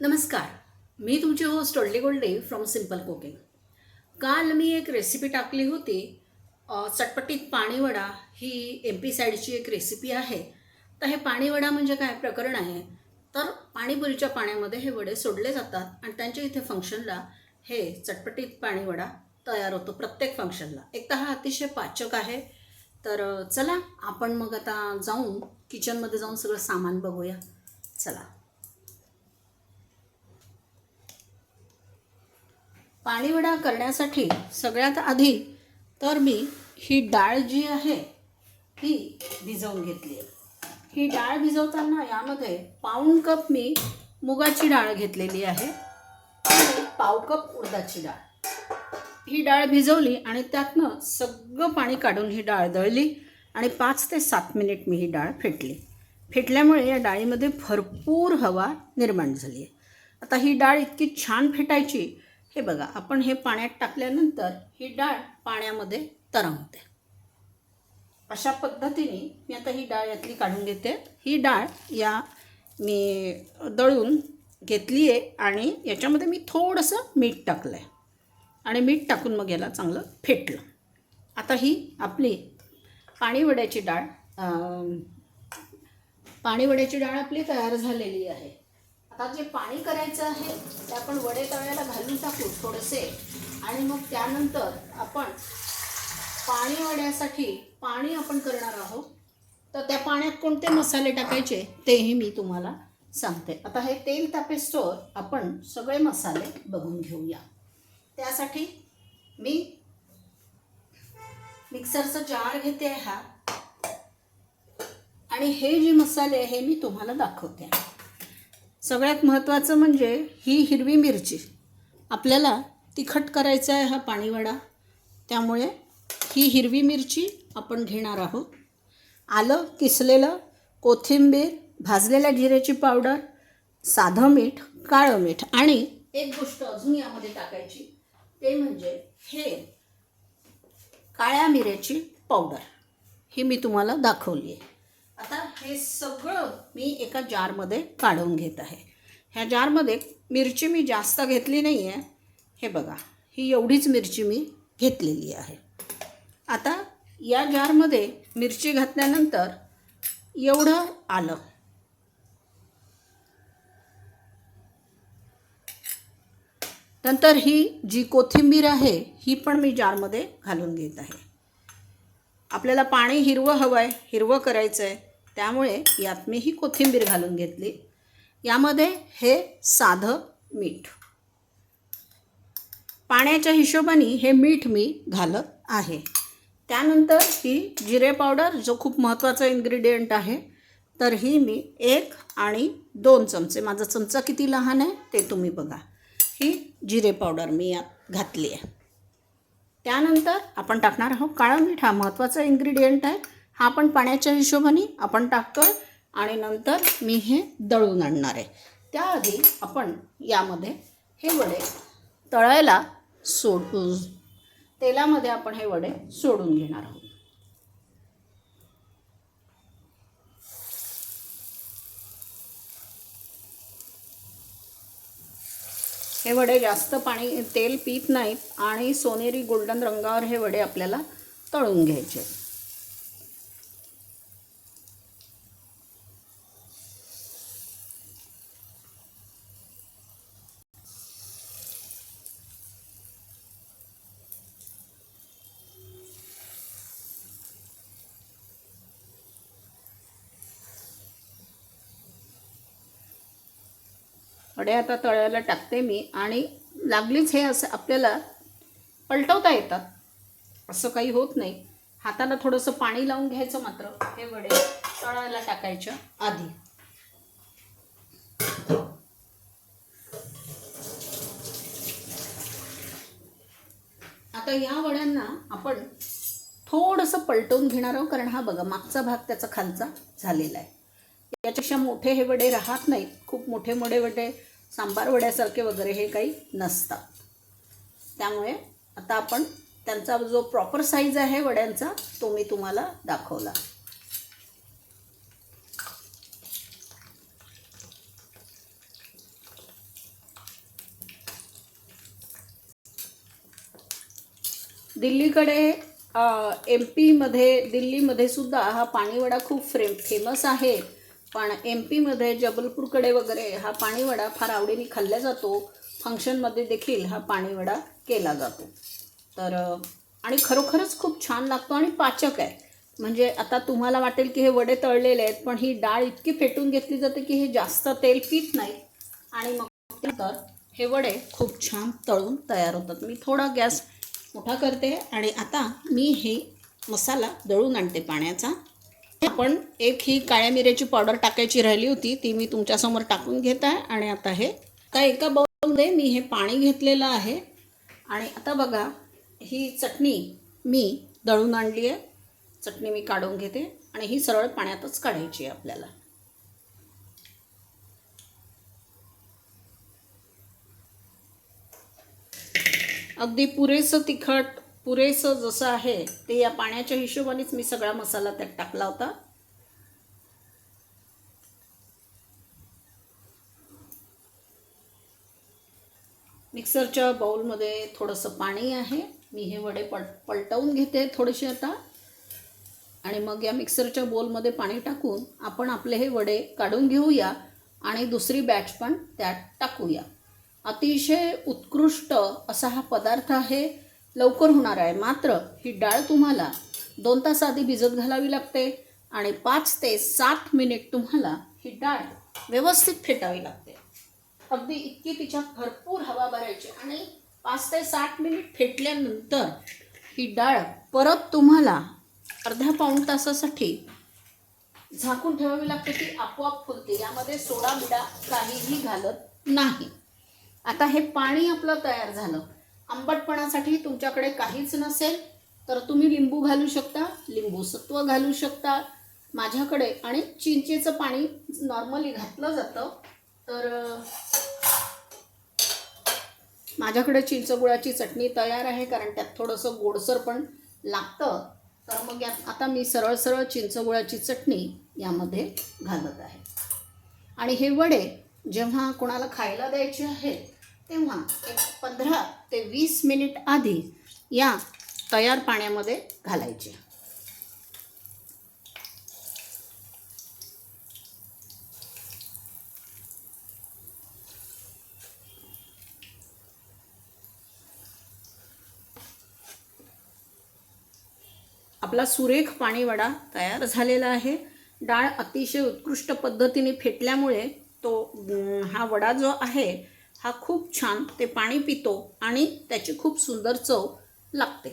नमस्कार मी तुमची होस्ट ओल्डी गोल्डे फ्रॉम सिंपल कुकिंग काल मी एक रेसिपी टाकली होती. चटपटीत पाणीवडा ही एम पी साईडची एक रेसिपी आहे. तर हे पाणीवडा म्हणजे काय प्रकरण आहे? तर पाणीपुरीच्या पाण्यामध्ये हे वडे सोडले जातात आणि त्यांच्या इथे फंक्शनला हे चटपटीत पाणीवडा तयार होतो प्रत्येक फंक्शनला एक तर हा अतिशय पाचक आहे. तर चला आपण मग आता जाऊन किचनमध्ये जाऊन सगळं सामान बघूया. चला. पाणीवडा करण्यासाठी सगळ्यात आधी तर मी ही डाळ जी आहे ती भिजवून घेतली आहे. ही डाळ भिजवताना यामध्ये पाऊण कप मी मुगाची डाळ घेतलेली आहे आणि पाव कप उडदाची डाळ. ही डाळ भिजवली आणि त्यातनं सगळं पाणी काढून ही डाळ दळली आणि पाच ते सात मिनिट मी ही डाळ फेटली. फेटल्यामुळे या डाळीमध्ये भरपूर हवा निर्माण झाली आहे. आता ही डाळ इतकी छान फेटायची हे बघा आपण हे पाण्यात टाकल्यानंतर ही डाळ पाण्यामध्ये तरंगते. अशा पद्धतीने मी आता ही डाळ यातली काढून घेते. ही डाळ या मी दळून घेतली आहे आणि याच्यामध्ये मी थोडंसं मीठ टाकलं आहे आणि मीठ टाकून मग याला चांगलं फेटलं. आता ही आपली पाणीवड्याची डाळ पाणीवड्याची डाळ आपली तयार झालेली आहे. आता जे पाणी करायचं आहे ते आपण वडे तळ्याला घालून टाकू थोडेसे. आणि मग त्यानंतर आपण पाणी वड्यासाठी पाणी आपण करणार आहोत. तर त्या पाण्यात कोणते मसाले टाकायचे तेही मी तुम्हाला सांगते. आता हे तेल तापेस्टोर आपण सगळे मसाले बघून घेऊया. त्यासाठी मी मिक्सरचा जार घेते हा. आणि हे जे मसाले हे मी तुम्हाला दाखवते. सगळ्यात महत्त्वाचं म्हणजे ही हिरवी मिरची. आपल्याला तिखट करायचा आहे हा पाणीवडा. त्यामुळे ही हिरवी मिरची आपण घेणार आहोत. आलं किसलेलं कोथिंबीर भाजलेल्या जिऱ्याची पावडर साधं मीठ काळं मीठ आणि एक गोष्ट अजून यामध्ये टाकायची. ते म्हणजे हे काळ्या मिऱ्याची पावडर. ही मी तुम्हाला दाखवली आहे आता हे सगळं मी एका जारमध्ये काढून घेत आहे. ह्या जारमध्ये मिरची मी जास्त घेतली नाही आहे हे बघा ही एवढीच मिरची मी घेतलेली आहे. आता या जारमध्ये मिरची घातल्यानंतर एवढं आलं. नंतर ही जी कोथिंबीर आहे ही पण मी जारमध्ये घालून घेत आहे. आपल्याला पाणी हिरवं हवं आहे हिरवं करायचं आहे त्यामुळे यात मी ही कोथिंबीर घालून घेतली. यामध्ये हे साधं मीठ. पाण्याच्या हिशोबाने हे मीठ मी घालत आहे. त्यानंतर ही जिरे पावडर जो खूप महत्त्वाचा इन्ग्रेडियंट आहे तर ही मी एक आणि दोन चमचे माझा चमचा किती लहान आहे ते तुम्ही बघा. ही जिरे पावडर मी यात घातली आहे. त्यानंतर आपण टाकणार आहोत काळं मीठ. हा महत्त्वाचा इन्ग्रेडियंट आहे. हा पण पाण्याच्या हिशोबाने आपण टाकतो आहे आणि नंतर मी हे दळून आणणार आहे. त्याआधी आपण यामध्ये हे वडे तळायला सोड. तेलामध्ये आपण हे वडे सोडून घेणार आहोत. हे वडे जास्त पाणी तेल पीत नाहीत आणि सोनेरी गोल्डन रंगावर हे वडे आपल्याला तळून घ्यायचे वडे आता तळ्याला टाकते मी आणि लागलीच हे असं आपल्याला पलटवता येतात असं काही होत नाही. हाताला थोडंसं पाणी लावून घ्यायचं मात्र. हे वडे तळायला टाकायच्या आधी. आता या वड्यांना आपण थोडंसं पलटवून घेणार आहोत कारण हा बघा मागचा भाग त्याचा खालचा झालेला आहे. याच्यापेक्षा मोठे हे वडे राहत नाहीत. खूप मोठे मोठे वडे सांबार वड्यासारखे वगैरे हे काही नसतात. त्यामुळे आता आपण त्यांचा जो प्रॉपर साईज आहे वड्यांचा तो मी तुम्हाला दाखवला. दिल्लीकडे एम पीमध्ये दिल्लीमध्ये सुद्धा हा पाणीवडा खूप फ्रेम फेमस आहे. पण एम पीमध्ये जबलपूरकडे वगैरे हा पाणीवडा फार आवडीने खाल्ला जातो. फंक्शनमध्ये देखील हा पाणीवडा केला जातो. तर आणि खरोखरच खूप छान लागतो आणि पाचक आहे. म्हणजे आता तुम्हाला वाटेल की हे वडे तळलेले आहेत पण ही डाळ इतकी फेटून घेतली जाते की हे जास्त तेल पीत नाही. आणि मग नंतर हे वडे खूप छान तळून तयार होतात. मी थोडा गॅस मोठा करते आणि आता मी हे मसाला दळून आणते पाण्याचा. आपण एक ही काळ्या मिऱ्याची पावडर टाकायची राहिली होती ती मी तुमच्यासमोर टाकून घेत आहे आणि आता हे आता एका बाउलमध्ये मी हे पाणी घेतलेलं आहे. आणि आता बघा ही चटणी मी दळून आणली आहे. चटणी मी काढून घेते आणि ही सरळ पाण्यातच काढायची आहे आपल्याला. अगदी पुरेसं तिखट पुरेसं जसं आहे ते या पाण्याच्या हिशोबानेच मी सगळा मसाला त्यात टाकला होता. मिक्सरच्या बाऊलमध्ये थोडंसं पाणी आहे. मी हे वडे पल पलटवून घेते थोडेसे आता. आणि मग या मिक्सरच्या बोलमध्ये पाणी टाकून आपण आपले हे वडे काढून घेऊया आणि दुसरी बॅच पण त्यात टाकूया. अतिशय उत्कृष्ट असा हा पदार्थ आहे. लवकर होणार आहे. मात्र ही डाळ तुम्हाला दोन तास आधी भिजत घालावी लागते आणि पाच ते सात मिनिट तुम्हाला ही डाळ व्यवस्थित फेटावी लागते. अगदी इतकी तिच्यात भरपूर हवा भरायची आणि पाच ते साठ मिनिट फेटल्यानंतर ही डाळ परत तुम्हाला अर्ध्या पाऊण तासासाठी झाकून ठेवावी लागते की आपोआप फुलते. यामध्ये सोडा बिडा काहीही घालत नाही. आता हे पाणी आपलं तयार झालं. आंबटपणासाठी तुमच्याकडे काहीच नसेल तर तुम्ही लिंबू घालू शकता लिंबू सत्व घालू शकता. माझ्याकडे आणि चिंचेचं पाणी नॉर्मली घातलं जातं. तर माझ्याकडे चिंचगुळाची चटणी तयार आहे कारण त्यात थोडंसं गोडसर पण लागतं. तर मग यात आता मी सरळ सरळ चिंचगुळाची चटणी यामध्ये घालत आहे. आणि हे वडे जेव्हा कोणाला खायला द्यायचे आहेत तेव्हा एक पंधरा ते वीस मिनिट आधी या तयार पाण्यामध्ये घालायचे. आपला सुरेख पाणीवडा तयार झालेला आहे. डाळ अतिशय उत्कृष्ट पद्धतीने फेटल्यामुळे तो हा वडा जो आहे हा खूप छान ते पाणी पितो आणि त्याची खूप सुंदर चव लागते.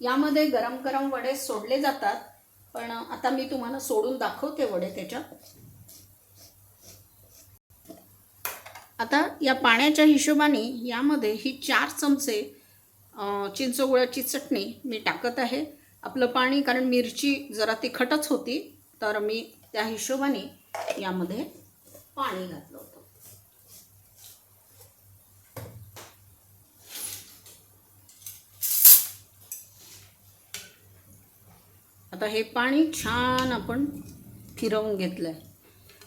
यामध्ये गरम गरम वडे सोडले जातात पण आता मी तुम्हाला सोडून दाखवते वडे त्याच्यात. आता या पाण्याच्या हिशोबाने यामध्ये ही चार चमचे चिंचगुळाची चटणी मी टाकत आहे. आपलं पाणी कारण मिरची जरा तिखटच होती तर मी त्या हिशोबाने यामध्ये पाणी घातलं होतं. आता हे पाणी छान आपण फिरवून घेतलं आहे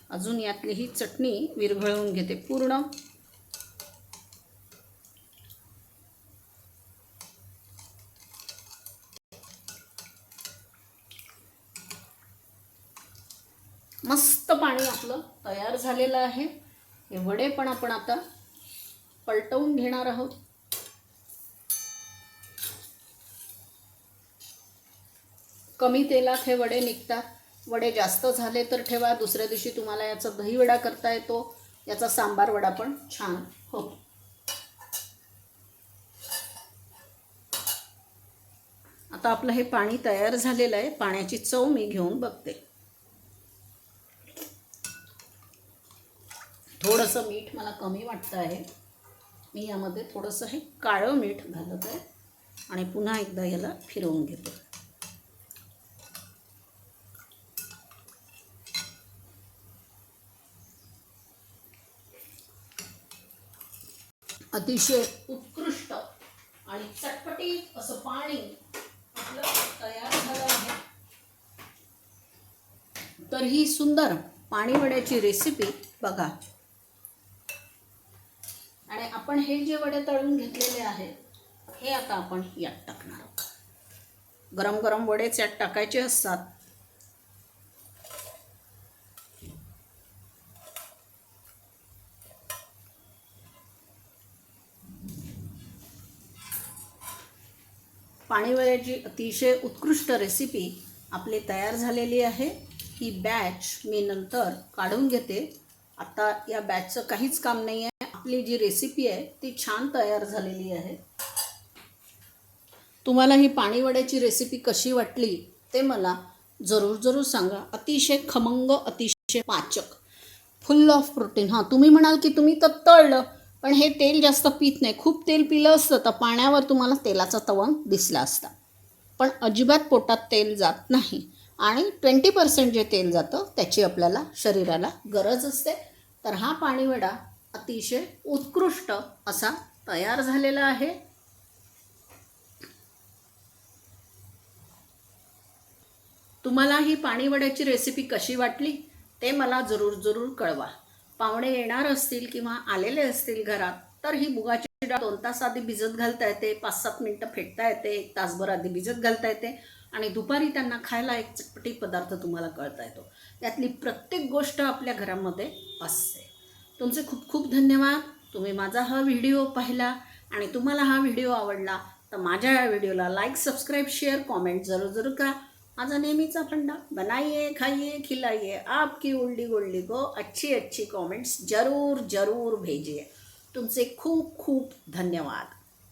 अजून यातली ही चटणी विरघळवून घेते पूर्ण. मस्त पाणी आपलं तयार झालेलं आहे. हे वडे पण आपण आता पलटवून घेणार आहोत. कमी तेलात हे वडे निघतात. वडे जास्त झाले तर ठेवा. दुसऱ्या दिवशी तुम्हाला याचा दहीवडा करता येतो. याचा सांबार वडा पण छान. होतो आता आपलं हे पाणी तयार झालेलं आहे. पाण्याची चव मी घेऊन बघते. थोडंसं मीठ मला कमी वाटतं आहे. मी यामध्ये थोडंसं हे काळं मीठ घालत आहे आणि पुन्हा एकदा याला फिरवून घेतो. अतिशय उत्कृष्ट आणि चटपटीत असं पाणी आपलं तयार झालं आहे. तर ही सुंदर पाणीवड्याची रेसिपी बघा. आणि आपण हे जे वडे तळून घेतलेले आहेत हे आता आपण यात टाकणार आहोत. गरम गरम वडेच यात टाकायचे असतात. पाणीवड्याची अतिशय उत्कृष्ट रेसिपी आपली तयार झालेली आहे. ही बॅच मी नंतर काढून घेते. आता या बॅचचं काहीच काम नाही आहे आपली जी रेसिपी आहे ती छान तयार झालेली आहे. तुम्हाला ही पाणीवड्याची रेसिपी कशी वाटली ते मला जरूर जरूर सांगा. अतिशय खमंग अतिशय पाचक फुल ऑफ प्रोटीन हां तुम्ही म्हणाल की तुम्ही तर तळलं पण हे तेल जास्त पित नाही. खूप तेल पिलं असतं तर पाण्यावर तुम्हाला तेलाचा तवंग दिसला असता. पण अजिबात पोटात तेल जात नाही. आणि ट्वेंटी पर्सेंट जे तेल जातं त्याची आपल्याला शरीराला गरज असते. तर हा पाणीवडा अतिशय उत्कृष्ट असा तयार झालेला आहे. तुम्हाला ही पाणीवड्याची रेसिपी कशी वाटली ते मला जरूर जरूर कळवा. पाहुणे येणार असतील किंवा आलेले असतील घरात तर ही मुगाची डाळ दोन तास आधी भिजत घालता येते पाच सात मिनटं फेटता येते एक तासभर आधी भिजत घालता येते आणि दुपारी त्यांना खायला एक चटपटी पदार्थ तुम्हाला कळता येतो. त्यातली प्रत्येक गोष्ट आपल्या घरामध्ये असते. तुमचे खूप खूप धन्यवाद. तुम्ही माझा हा व्हिडिओ पाहिला आणि तुम्हाला हा व्हिडिओ आवडला तर माझ्या या व्हिडिओला लाईक सबस्क्राईब शेअर कॉमेंट जरूर जरूर करा. माझा नेहमीचा फंडा बनाइए खाइए खिलाइए आपकी उल्डी गोल्डी को अच्छी अच्छी कॉमेंट्स जरूर जरूर भेजिए. तुमचे खूप खूप धन्यवाद.